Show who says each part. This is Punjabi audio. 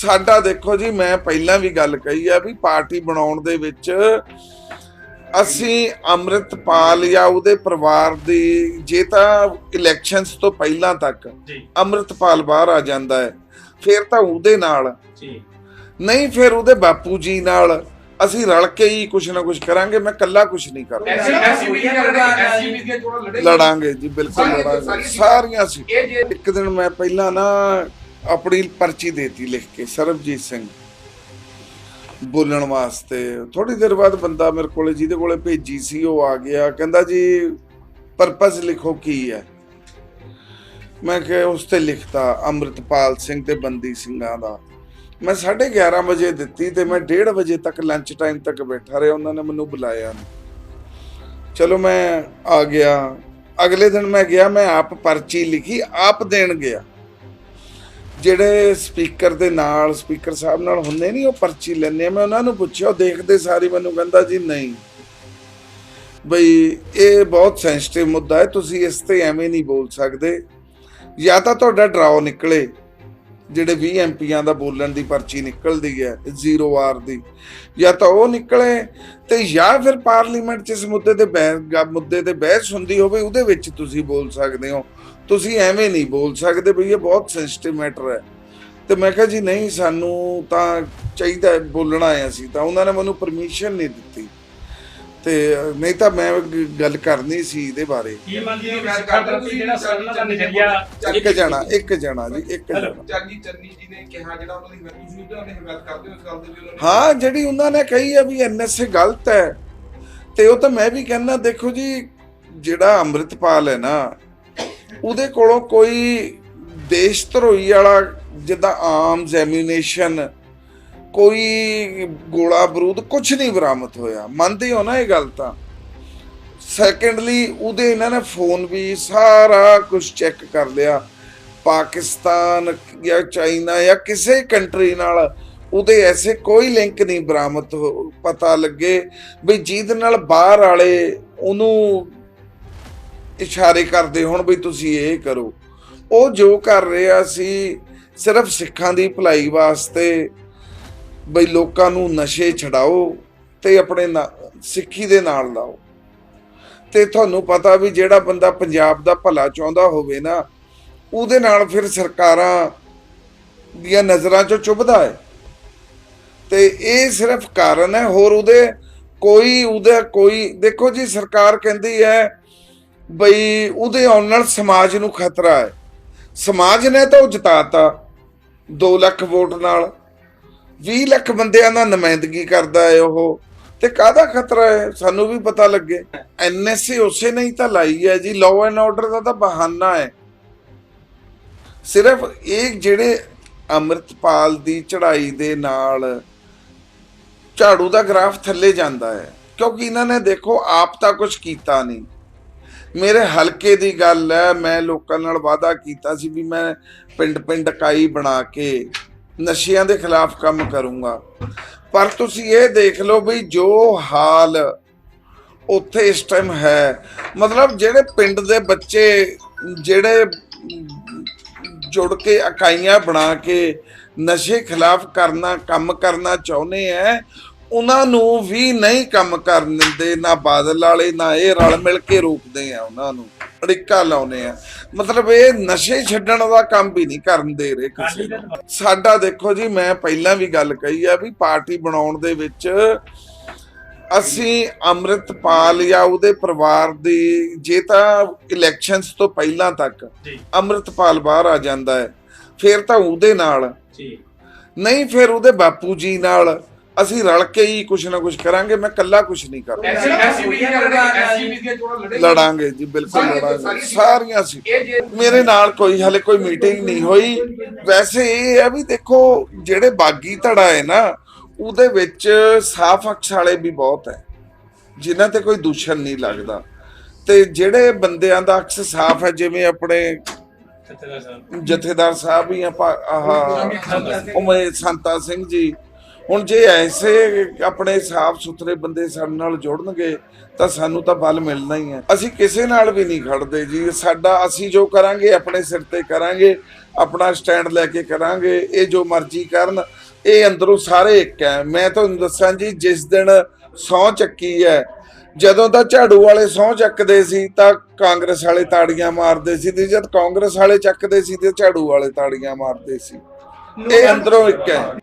Speaker 1: ਸਾਡਾ ਦੇਖੋ ਜੀ ਮੈਂ ਪਹਿਲਾਂ ਵੀ ਗੱਲ ਕਹੀ ਆ ਵੀ ਪਾਰਟੀ ਬਣਾਉਣ ਦੇ ਵਿੱਚ ਅਸੀਂ ਅੰਮ੍ਰਿਤਪਾਲ ਜਾਂ ਉਹਦੇ ਪਰਿਵਾਰ ਦੀ ਜੇ ਤਾਂ ਇਲੈਕਸ਼ਨਸ ਤੋਂ ਪਹਿਲਾਂ ਤੱਕ
Speaker 2: ਜੀ।
Speaker 1: ਅੰਮ੍ਰਿਤਪਾਲ ਬਾਹਰ ਆ ਜਾਂਦਾ ਹੈ ਫਿਰ ਤਾਂ ਉਹਦੇ ਨਾਲ।
Speaker 2: ਜੀ।
Speaker 1: ਨਹੀਂ ਫਿਰ ਉਹਦੇ ਬਾਪੂ ਜੀ ਨਾਲ ਅਸੀਂ ਰਲ ਕੇ ਹੀ ਕੁਝ ਨਾ ਕੁਝ ਕਰਾਂਗੇ ਮੈਂ ਇਕੱਲਾ ਕੁਝ ਨਹੀਂ ਕਰਦਾ।
Speaker 3: ਐਸੀ ਐਸੀ ਵੀ ਐਸੀ ਵੀ ਦੀਆਂ ਚੋਣਾਂ ਲੜੇ
Speaker 1: ਲੜਾਂਗੇ ਜੀ ਬਿਲਕੁਲ ਲੜਾਂਗੇ।
Speaker 3: ਸਾਰੀਆਂ
Speaker 1: ਸੀ। ਇੱਕ ਦਿਨ ਮੈਂ ਪਹਿਲਾਂ ਨਾ ਆਪਣੀ ਪਰਚੀ ਦੇਤੀ ਲਿਖ ਕੇ, ਸਰਬਜੀਤ ਸਿੰਘ। ਬੋਲਣ ਵਾਸਤੇ। ਥੋੜੀ ਦੇਰ ਬਾਅਦ ਬੰਦਾ ਮੇਰੇ ਕੋਲੇ, ਜਿਹਦੇ ਕੋਲੇ ਭੇਜੀ ਸੀ, ਉਹ ਆ ਗਿਆ। ਕਹਿੰਦਾ ਜੀ ਪਰਪਸ ਲਿਖੋ ਕੀ ਹੈ? ਮੈਂ ਕਿਹਾ, ਉਸ ਤੇ ਲਿਖਤਾ, ਅੰਮ੍ਰਿਤਪਾਲ ਸਿੰਘ ਤੇ ਬੰਦੀ ਸਿੰਘਾਂ ਦਾ। ਮੈਂ 11:30 ਵਜੇ ਦਿੱਤੀ ਤੇ ਮੈਂ 1:30 ਵਜੇ ਤੱਕ ਲੰਚ ਟਾਈਮ ਤੱਕ ਬੈਠਾ ਰਿਹਾ। ਉਹਨਾਂ ਨੇ ਮੈਨੂੰ ਬੁਲਾਇਆ ਚਲੋ ਮੈਂ ਆ ਗਿਆ। ਅਗਲੇ ਦਿਨ ਮੈਂ ਗਿਆ, ਮੈਂ ਆਪ ਪਰਚੀ ਲਿਖੀ, ਆਪ ਦੇਣ ਗਿਆ। ਜਿਹੜੇ ਸਪੀਕਰ ਦੇ ਨਾਲ, ਸਪੀਕਰ ਸਾਹਿਬ ਨਾਲ ਹੁੰਦੇ ਨਹੀਂ, ਉਹ ਪਰਚੀ ਲੈਂਦੇ ਆ। ਮੈਂ ਉਹਨਾਂ ਨੂੰ ਪੁੱਛਿਆ, ਉਹ ਦੇਖਦੇ ਸਾਰੀ, ਮੈਨੂੰ ਕਹਿੰਦਾ ਜੀ ਨਹੀਂ। ਬਈ, ਇਹ ਬਹੁਤ ਸੈਂਸਿਟਿਵ ਮੁੱਦਾ ਹੈ, ਤੁਸੀਂ ਇਸ ਤੇ ਐਵੇਂ ਨਹੀਂ ਬੋਲ ਸਕਦੇ। ਜਾਂ ਤਾਂ ਤੁਹਾਡਾ ਡਰਾਓ ਨਿਕਲੇ, ਜਿਹੜੇ 20 ਐਮਪੀਆਂ ਦਾ ਬੋਲਣ ਦੀ ਪਰਚੀ ਨਿਕਲਦੀ ਹੈ, ਜ਼ੀਰੋ ਆਰ ਦੀ। ਜਾਂ ਤਾਂ ਉਹ ਨਿਕਲੇ, ਤੇ ਜਾਂ ਫਿਰ ਪਾਰਲੀਮੈਂਟ 'ਚ ਇਸ ਮੁੱਦੇ ਤੇ ਬਹਿਸ ਮੁੱਦੇ ਤੇ ਬਹਿਸ ਹੁੰਦੀ ਹੋਵੇ, ਉਹਦੇ ਵਿੱਚ ਤੁਸੀਂ ਬੋਲ ਸਕਦੇ ਹੋ। ਤੁਸੀਂ ਐਵੇਂ ਨਹੀਂ ਬੋਲ ਸਕਦੇ ਬਈ ਇਹ ਬਹੁਤ ਸੈਂਸਿਟਿਵ ਮੈਟਰ ਹੈ। ਤੇ ਮੈਂ ਕਿਹਾ ਜੀ ਨਹੀਂ ਸਾਨੂੰ ਤਾਂ ਚਾਹੀਦਾ ਬੋਲਣਾ ਹੈ ਅਸੀਂ ਤਾਂ। ਉਹਨਾਂ ਨੇ ਮੈਨੂੰ ਪਰਮਿਸ਼ਨ ਨਹੀਂ ਦਿੱਤੀ। ਤੇ ਨਹੀਂ ਤਾਂ ਮੈਂ ਗੱਲ ਕਰਨੀ ਸੀ ਇਹਦੇ ਬਾਰੇ।
Speaker 2: ਕੀ ਮੰਨਦੇ ਹੋ? ਕਿ ਸਿੱਖਾਂ ਪ੍ਰਤੀ ਜਿਹੜਾ ਸਾਡਾ ਦਾ ਨਜ਼ਰੀਆ
Speaker 1: ਇੱਕ ਜਣਾ ਇੱਕ ਜਣਾ ਜੀ ਇੱਕ
Speaker 3: ਚਾਲੀ ਚੰਨੀ ਜੀ ਨੇ ਕਿਹਾ ਜਿਹੜਾ ਉਹਨਾਂ ਦੀ ਵੈਲਿਊ ਸੀ ਉਹਦੇ ਗੱਲ ਕਰਦੇ ਹੋ ਇਸ ਗੱਲ ਦੇ ਵੀ ਉਹਨਾਂ ਨੇ
Speaker 1: ਹਾਂ ਜਿਹੜੀ ਉਹਨਾਂ ਨੇ ਕਹੀ ਹੈ ਵੀ ਐਨਐਸਏ ਗਲਤ ਹੈ। ਤੇ ਉਹ ਤਾਂ ਮੈਂ ਵੀ ਕਹਿੰਦਾ ਦੇਖੋ ਜੀ ਜਿਹੜਾ ਅੰਮ੍ਰਿਤਪਾਲ ਹੈ ਨਾ ਉਹਦੇ ਕੋਲੋਂ ਕੋਈ ਦੇਸ਼ ਧਰੋਈ ਵਾਲਾ ਜਿੱਦਾਂ ਆਮ ਜੈਮੀਨੇਸ਼ਨ, ਕੋਈ ਗੋਲਾ ਬਰੂਦ ਕੁਝ ਨਹੀਂ ਬਰਾਮਦ ਹੋਇਆ। ਮੰਨਦੇ ਹੋ ਨਾ ਇਹ ਗੱਲ ਤਾਂ? ਸੈਕੰਡਲੀ ਉਹਦੇ ਇਹਨਾਂ ਨੇ ਫੋਨ ਵੀ ਸਾਰਾ ਕੁਝ ਚੈੱਕ ਕਰ ਲਿਆ। ਪਾਕਿਸਤਾਨ ਜਾਂ ਚਾਈਨਾ ਜਾਂ ਕਿਸੇ ਕੰਟਰੀ ਨਾਲ ਉਹਦੇ ਐਸੇ ਕੋਈ ਲਿੰਕ ਨਹੀਂ ਬਰਾਮਦ ਹੋ- ਪਤਾ ਲੱਗੇ ਵੀ ਜਿਹਦੇ ਨਾਲ ਬਾਹਰ ਵਾਲੇ ਉਹਨੂੰ ਇਸ਼ਾਰੇ ਕਰਦੇ ਹੁਣ ਵੀ ਤੁਸੀਂ ਇਹ ਕਰੋ। ਉਹ ਜੋ ਕਰ ਰਿਹਾ ਸੀ, ਸਿਰਫ ਸਿੱਖਾਂ ਦੀ ਭਲਾਈ ਵਾਸਤੇ ਬਈ ਲੋਕਾਂ ਨੂੰ ਨਸ਼ੇ ਛਡਾਓ ਤੇ ਆਪਣੇ ਨਾ- ਸਿੱਖੀ ਦੇ ਨਾਲ ਲਾਓ। ਤੇ ਤੁਹਾਨੂੰ ਪਤਾ ਵੀ ਜਿਹੜਾ ਬੰਦਾ ਪੰਜਾਬ ਦਾ ਭਲਾ ਚਾਹੁੰਦਾ ਹੋਵੇ ਨਾ, ਉਹਦੇ ਨਾਲ ਫਿਰ ਸਰਕਾਰਾਂ ਦੀਆਂ ਨਜ਼ਰਾਂ 'ਚੋਂ ਚੁੱਭਦਾ ਹੈ। ਤੇ ਇਹ ਸਿਰਫ ਕਾਰਨ ਹੈ, ਹੋਰ ਉਹਦੇ ਕੋਈ, ਉਹਦਾ ਕੋਈ, ਦੇਖੋ ਜੀ ਸਰਕਾਰ ਕਹਿੰਦੀ ਹੈ ਬਈ ਉਹਦੇ ਆਉਣ ਨਾਲ ਸਮਾਜ ਨੂੰ ਖਤਰਾ ਹੈ। ਸਮਾਜ ਨੇ ਤਾਂ ਉਹ ਜਿਤਾਤਾ। 2 ਲੱਖ ਵੋਟ ਨਾਲ। 20 ਲੱਖ ਬੰਦਿਆਂ ਦਾ ਨੁਮਾਇੰਦਗੀ ਕਰਦਾ ਹੈ ਉਹ। ਤੇ ਕਾਹਦਾ ਖਤਰਾ ਹੈ? ਸਾਨੂੰ ਵੀ ਪਤਾ ਲੱਗੇ। ਐਨਐਸਏ ਉਸੇ ਨਹੀਂ ਤਾਂ ਲਾਈ ਹੈ ਜੀ। ਲਾਅ ਐਂਡ ਆਰਡਰ ਦਾ ਤਾਂ ਬਹਾਨਾ ਹੈ। ਸਿਰਫ ਇਹ ਜਿਹੜੇ ਅੰਮ੍ਰਿਤਪਾਲ ਦੀ ਚੜ੍ਹਾਈ ਦੇ ਨਾਲ ਝਾੜੂ ਦਾ ਗ੍ਰਾਫ ਥੱਲੇ ਜਾਂਦਾ ਹੈ। ਕਿਉਂਕਿ ਇਹਨਾਂ ਨੇ ਦੇਖੋ, ਆਪ ਤਾਂ ਕੁਝ ਕੀਤਾ ਨਹੀਂ। ਮੇਰੇ ਹਲਕੇ ਦੀ ਗੱਲ ਹੈ, ਮੈਂ ਲੋਕਾਂ ਨਾਲ ਵਾਅਦਾ ਕੀਤਾ ਸੀ ਵੀ ਮੈਂ ਪਿੰਡ ਪਿੰਡ ਇਕਾਈ ਬਣਾ ਕੇ ਨਸ਼ਿਆਂ ਦੇ ਖਿਲਾਫ ਕੰਮ ਕਰੂੰਗਾ। ਪਰ ਤੁਸੀਂ ਇਹ ਦੇਖ ਲਓ ਵੀ ਜੋ ਹਾਲ ਉੱਥੇ ਇਸ ਟਾਈਮ ਹੈ, ਮਤਲਬ ਜਿਹੜੇ ਪਿੰਡ ਦੇ ਬੱਚੇ ਜਿਹੜੇ ਜੁੜ ਕੇ ਇਕਾਈਆਂ ਬਣਾ ਕੇ ਨਸ਼ੇ ਖਿਲਾਫ ਕਰਨਾ, ਕੰਮ ਕਰਨਾ ਚਾਹੁੰਦੇ ਐ ਉਹਨਾਂ ਨੂੰ ਵੀ ਨਹੀਂ ਕੰਮ ਕਰਨ ਦਿੰਦੇ ਨਾ ਬਾਦਲ ਵਾਲੇ ਨਾ ਇਹ ਰਲ ਮਿਲ ਕੇ ਰੋਕਦੇ ਆ ਉਹਨਾਂ ਨੂੰ ਅੜਿੱਕਾ ਲਾਉਨੇ ਆ। ਮਤਲਬ ਇਹ ਨਸ਼ੇ ਛੱਡਣ ਦਾ ਕੰਮ ਵੀ ਨਹੀਂ ਕਰਨ ਦੇ ਰਹੇ ਕਿਸੇ ਨੂੰ। ਸਾਡਾ ਦੇਖੋ ਜੀ ਮੈਂ ਪਹਿਲਾਂ ਵੀ ਗੱਲ ਕਹੀ ਆ ਵੀ ਪਾਰਟੀ ਬਣਾਉਣ ਦੇ ਵਿੱਚ ਅਸੀਂ ਅੰਮ੍ਰਿਤਪਾਲ ਜਾਂ ਉਹਦੇ ਪਰਿਵਾਰ ਦੀ ਜੇ ਤਾਂ ਇਲੈਕਸ਼ਨਸ ਤੋਂ ਪਹਿਲਾਂ ਤੱਕ ਅੰਮ੍ਰਿਤਪਾਲ ਬਾਹਰ ਆ ਜਾਂਦਾ ਹੈ ਫਿਰ ਤਾਂ ਉਹਦੇ ਨਾਲ।
Speaker 2: ਜੀ।
Speaker 1: ਨਹੀਂ ਫਿਰ ਉਹਦੇ ਬਾਪੂ ਜੀ ਨਾਲ ਅਸੀਂ ਰਲ ਕੇ ਹੀ ਕੁਝ ਨਾ ਕੁਝ ਕਰਾਂਗੇ ਮੈਂ ਇਕੱਲਾ ਕੁਝ ਨਹੀਂ ਕਰਦਾ ਲੜਾਂਗੇ। ਜੀ ਬਿਲਕੁਲ ਲੜਾਂਗੇ।
Speaker 3: ਸਾਰੀਆਂ-
Speaker 1: ਸੀ ਮੇਰੇ ਨਾਲ ਕੋਈ ਹਲੇ ਕੋਈ ਮੀਟਿੰਗ ਨਹੀਂ ਹੋਈ। ਵੈਸੇ ਇਹ ਹੈ ਵੀ ਦੇਖੋ ਜਿਹੜੇ ਬਾਗੀ ਧੜਾ ਹੈ ਨਾ ਉਹਦੇ ਵਿੱਚ ਸਾਫ਼ ਅਕਸ਼ ਵਾਲੇ ਵੀ ਬਹੁਤ ਹੈ ਜਿਨ੍ਹਾਂ ਤੇ ਕੋਈ ਦੂਸ਼ਣ ਨਹੀਂ ਲੱਗਦਾ। ਤੇ ਜਿਹੜੇ ਬੰਦਿਆਂ ਦਾ ਅਕਸ ਸਾਫ਼ ਹੈ ਜਿਵੇਂ ਆਪਣੇ ਜਥੇਦਾਰ ਸਾਹਿਬ। ਹੀ ਆਪਾਂ ਆਹ ਉਮੇ ਸੰਤਾ ਸਿੰਘ ਜੀ ਹੁਣ ਜੇ ਐਸੇ ਆਪਣੇ ਸਾਫ਼ ਸੁਥਰੇ ਬੰਦੇ ਸਾਡੇ ਨਾਲ ਜੁੜਨਗੇ, ਤਾਂ ਸਾਨੂੰ ਤਾਂ ਬਲ ਮਿਲਣਾ ਹੀ ਹੈ। ਅਸੀਂ ਕਿਸੇ ਨਾਲ ਵੀ ਨਹੀਂ ਖੜਦੇ ਜੀ। ਸਾਡਾ, ਅਸੀਂ ਜੋ ਕਰਾਂਗੇ, ਆਪਣੇ ਸਿਰ ਤੇ ਕਰਾਂਗੇ, ਆਪਣਾ ਸਟੈਂਡ ਲੈ ਕੇ ਕਰਾਂਗੇ, ਇਹ ਜੋ ਮਰਜ਼ੀ ਕਰਨ, ਇਹ ਅੰਦਰੋਂ ਸਾਰੇ ਇੱਕ ਹੈ। ਮੈਂ ਤੁਹਾਨੂੰ ਦੱਸਾਂ ਜੀ, ਜਿਸ ਦਿਨ ਸਹੁੰ ਚੱਕੀ ਹੈ, ਜਦੋਂ ਤਾਂ ਝਾੜੂ ਵਾਲੇ ਸਹੁੰ ਚੱਕਦੇ ਸੀ, ਤਾਂ ਕਾਂਗਰਸ ਵਾਲੇ ਤਾੜੀਆਂ ਮਾਰਦੇ ਸੀ ਤੇ ਜਦ ਕਾਂਗਰਸ ਵਾਲੇ ਚੱਕਦੇ ਸੀ, ਤੇ ਝਾੜੂ ਵਾਲੇ ਤਾੜੀਆਂ ਮਾਰਦੇ ਸੀ। ਇਹ ਅੰਦਰੋਂ ਇੱਕ ਹੈ।